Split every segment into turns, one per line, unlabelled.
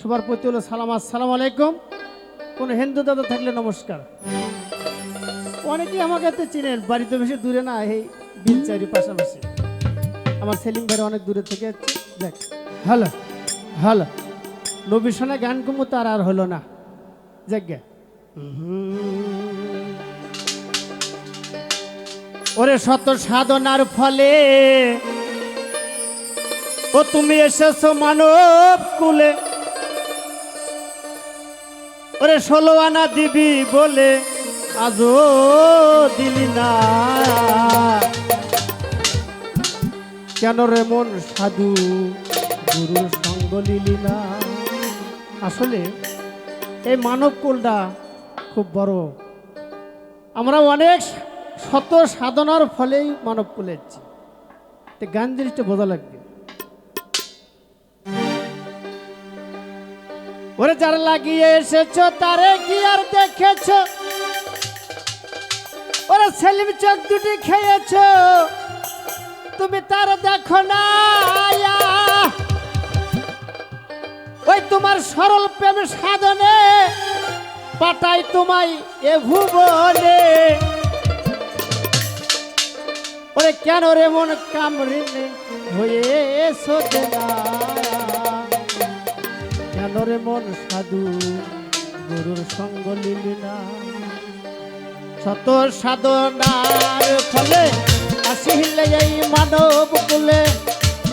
সবার প্রতি হলো সালাম, আসসালাম আলাইকুম। কোনো হিন্দু দাদা থাকলে নমস্কার। অনেকেই আমাকে তো চিনেন বাড়িতে বেশি দূরে না, এই বিলচারি পাশাপাশি। আমার সেলিম ভাই অনেক দূরে থেকে দেখ। Hello hello. নবী শোনা গান কুমু তার আর হলো না। গে। ওরে শত সাধনার ফলে ও তুমি এসেছ মানব কুলে। ওরে ষোলো আনা দিবি বলে আজও দিলি না। কেন রে মন সাধু গুরুর সঙ্গ লিলি না? আসলে এই মানব কুলটা খুব বড়। আমরা অনেক শত সাধনার ফলেই মানব কুলে এসেছি তো গান জিনিসটা বোঝা লাগবে। ওরে যারা লাগিয়ে এসেছ, তারে কি আর দেখেছ? ওরে সেলিম চোখ দুটি খেয়েছ, তুমি তার দেখো না ওই তোমার সরল প্রেম সাধনে পাটাই তোমায় এ ভুবনে। ওরে কেন রে মন কামড়িনে হয়ে এসো দেনা কেন রে মন সাধু, গুরুর সঙ্গ লিলি না। শত সাধনার ফলে আসিলে এই মানব কুলে।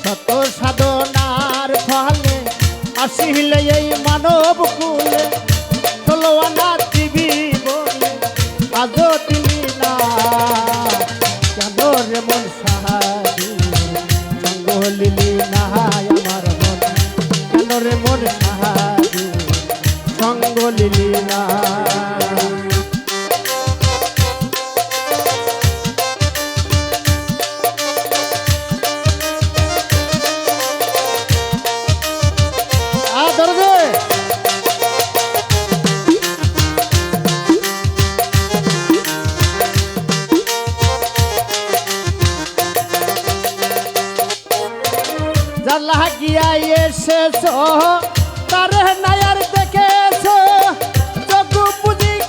শত সাধনার ফলে আসিলে এই মানব কুলে। চলো আনা দিবি বলে আজও দিলি না। কেন রে মন সাধু, সঙ্গ লিলি না আমার মন? কেন রে মন সাহায্য লিলি না আ, ধরো দে। জাল্লা গিয়া এসেছ তার নায়ার দেখেছ চোখ যত খেয়েছ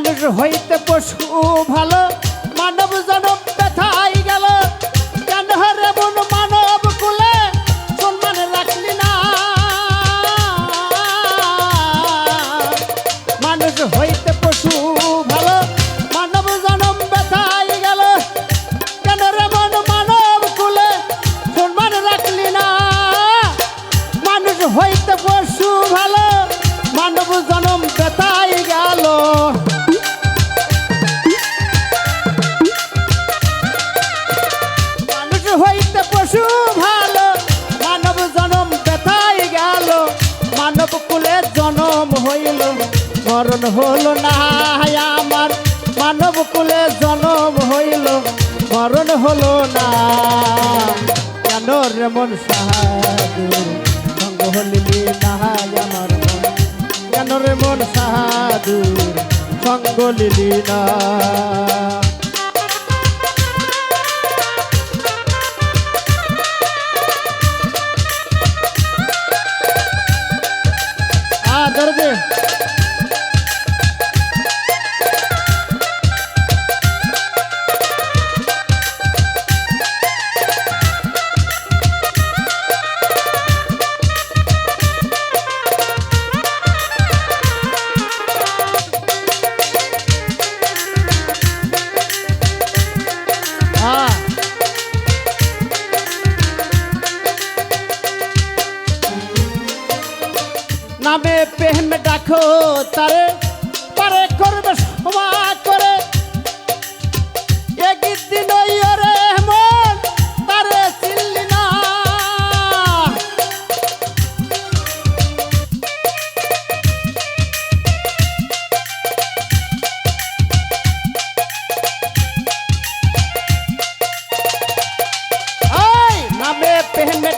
মানুষ হইতে পশু ভালো, মানব জনম ব্যথাই গেল। কেন রে মন মানব কুলে, সম্মান রাখলি না। মানুষ হইতে পশু ভালো, মানব জনম ব্যথাই গেল। কেন রে মন মানব কুলে, সম্মান রাখলি না। মানুষ হইতে পশু মরণ হলো না আমার। মানব কুলে জনম হইল, মরণ হলো না। কেন রে মন সাহাদুর সঙ্গ হলিলি না আমার কেন রে মন সাহাদুর সঙ্গ লিলি না দরদে নামে প্রেম ডাকো তারে পারে করবে সমা করে। একই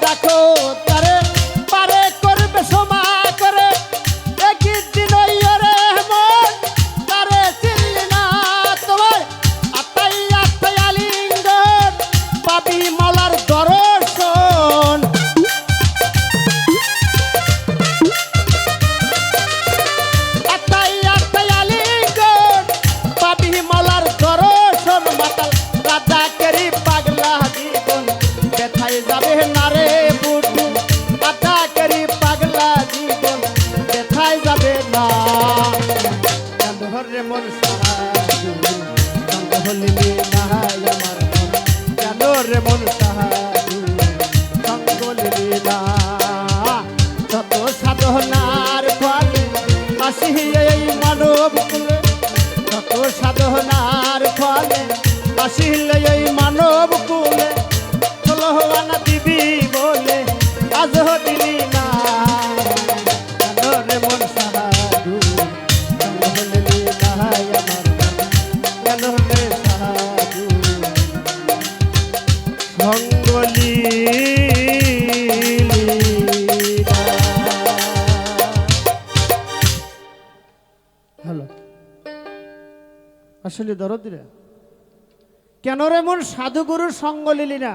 ডাকো তারে হ্যালো। আসলে দরদ রে। কেন রে মন সাধুগুরুর সঙ্গ লিলি না?